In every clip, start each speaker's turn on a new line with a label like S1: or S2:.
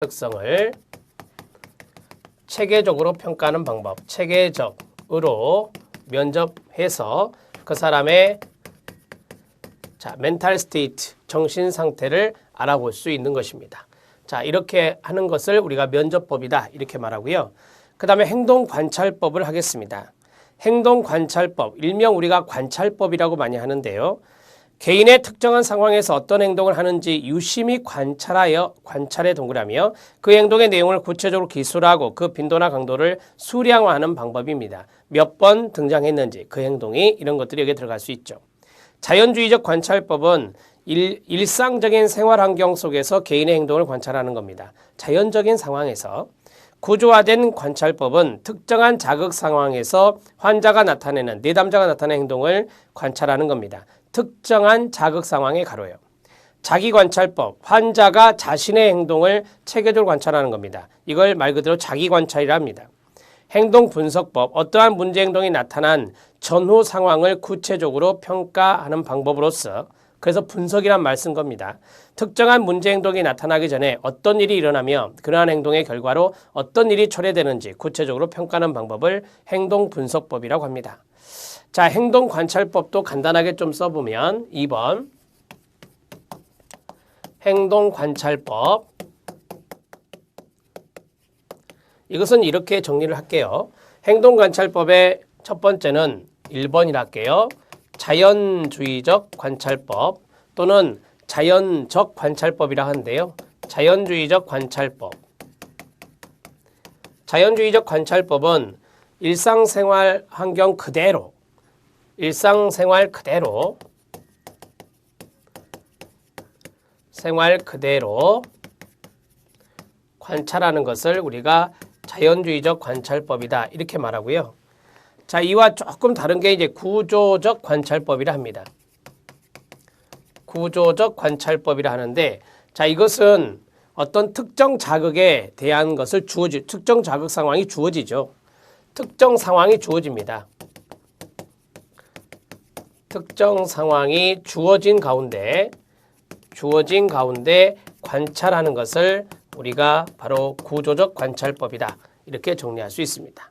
S1: 특성을 체계적으로 평가하는 방법, 체계적으로 면접해서 그 사람의 자, 멘탈 스테이트, 정신 상태를 알아볼 수 있는 것입니다. 자, 이렇게 하는 것을 우리가 면접법이다. 이렇게 말하고요. 그 다음에 행동 관찰법을 하겠습니다. 행동 관찰법, 일명 우리가 관찰법이라고 많이 하는데요. 개인의 특정한 상황에서 어떤 행동을 하는지 유심히 관찰하여 관찰에 동그라며 그 행동의 내용을 구체적으로 기술하고 그 빈도나 강도를 수량화하는 방법입니다. 몇 번 등장했는지 그 행동이 이런 것들이 여기에 들어갈 수 있죠. 자연주의적 관찰법은 일, 일상적인 생활 환경 속에서 개인의 행동을 관찰하는 겁니다. 자연적인 상황에서 구조화된 관찰법은 특정한 자극 상황에서 환자가 나타내는 내담자가 나타내는 행동을 관찰하는 겁니다. 특정한 자극 상황에 가로요. 자기 관찰법, 환자가 자신의 행동을 체계적으로 관찰하는 겁니다. 이걸 말 그대로 자기 관찰이라 합니다. 행동 분석법, 어떠한 문제 행동이 나타난 전후 상황을 구체적으로 평가하는 방법으로서 그래서 분석이란 말쓴 겁니다. 특정한 문제 행동이 나타나기 전에 어떤 일이 일어나며 그러한 행동의 결과로 어떤 일이 초래되는지 구체적으로 평가하는 방법을 행동 분석법이라고 합니다. 자, 행동 관찰법도 간단하게 좀 써보면 2번 행동 관찰법 이것은 이렇게 정리를 할게요. 행동 관찰법의 첫 번째는 1번이라 할게요. 자연주의적 관찰법 또는 자연적 관찰법이라 하는데요. 자연주의적 관찰법. 자연주의적 관찰법은 일상생활 환경 그대로 일상생활 그대로 생활 그대로 관찰하는 것을 우리가 자연주의적 관찰법이다 이렇게 말하고요. 자, 이와 조금 다른 게 이제 구조적 관찰법이라 합니다. 구조적 관찰법이라 하는데 자, 이것은 어떤 특정 자극에 대한 것을 주어지 특정 자극 상황이 주어지죠. 특정 상황이 주어집니다. 특정 상황이 주어진 가운데 주어진 가운데 관찰하는 것을 우리가 바로 구조적 관찰법이다. 이렇게 정리할 수 있습니다.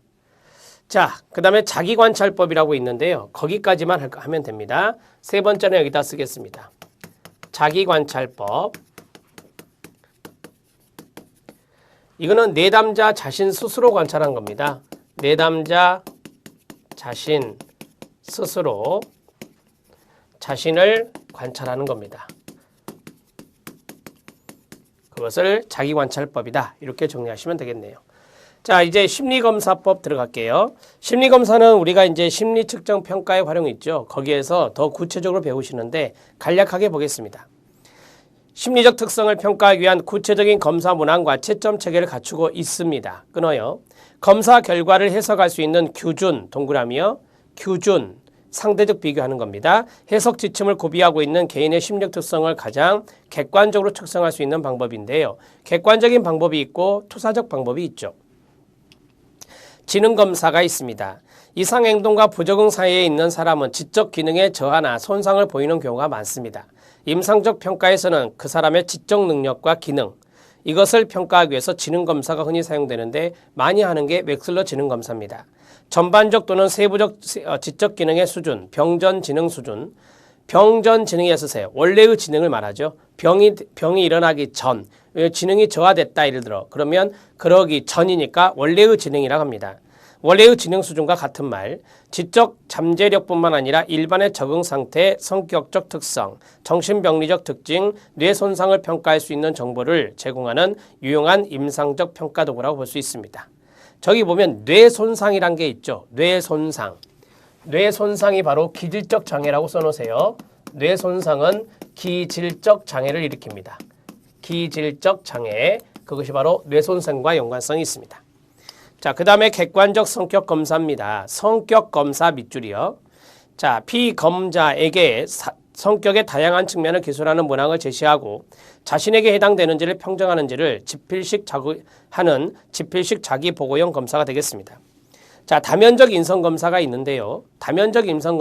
S1: 자, 그 다음에 자기관찰법이라고 있는데요. 거기까지만 하면 됩니다. 세 번째는 여기다 쓰겠습니다. 자기관찰법. 이거는 내담자 자신 스스로 관찰한 겁니다. 내담자 자신 스스로 자신을 관찰하는 겁니다. 그것을 자기관찰법이다. 이렇게 정리하시면 되겠네요. 자, 이제 심리검사법 들어갈게요. 심리검사는 우리가 이제 심리 측정 평가에 활용이 있죠. 거기에서 더 구체적으로 배우시는데 간략하게 보겠습니다. 심리적 특성을 평가하기 위한 구체적인 검사 문항과 채점 체계를 갖추고 있습니다. 끊어요. 검사 결과를 해석할 수 있는 규준, 동그라미요. 규준, 상대적 비교하는 겁니다. 해석 지침을 고비하고 있는 개인의 심리적 특성을 가장 객관적으로 측정할 수 있는 방법인데요. 객관적인 방법이 있고 투사적 방법이 있죠. 지능 검사가 있습니다. 이상 행동과 부적응 사이에 있는 사람은 지적 기능에 저하나 손상을 보이는 경우가 많습니다. 임상적 평가에서는 그 사람의 지적 능력과 기능 이것을 평가하기 위해서 지능 검사가 흔히 사용되는데 많이 하는 게 웩슬러 지능 검사입니다. 전반적 또는 세부적 어, 지적 기능의 수준, 병전 지능 수준, 병전 지능에 쓰세요. 원래의 지능을 말하죠. 병이 병이 일어나기 전 지능이 저하됐다 예를 들어 그러면 그러기 전이니까 원래의 지능이라고 합니다. 원래의 지능 수준과 같은 말, 지적 잠재력뿐만 아니라 일반의 적응 상태, 성격적 특성, 정신병리적 특징, 뇌 손상을 평가할 수 있는 정보를 제공하는 유용한 임상적 평가 도구라고 볼 수 있습니다. 저기 보면 뇌 손상이란 게 있죠. 뇌 손상. 뇌 손상이 바로 기질적 장애라고 써놓으세요. 뇌 손상은 기질적 장애를 일으킵니다. 기질적 장애. 그것이 바로 뇌 손상과 연관성이 있습니다. 자, 그 다음에 객관적 성격 검사입니다. 성격 검사 밑줄이요. 자, 피검자에게 사, 성격의 다양한 측면을 기술하는 문항을 제시하고 자신에게 해당되는지를 평정하는지를 지필식 하는 지필식 자기 보고형 검사가 되겠습니다. 자, 다면적 인성 검사가 있는데요. 다면적 인성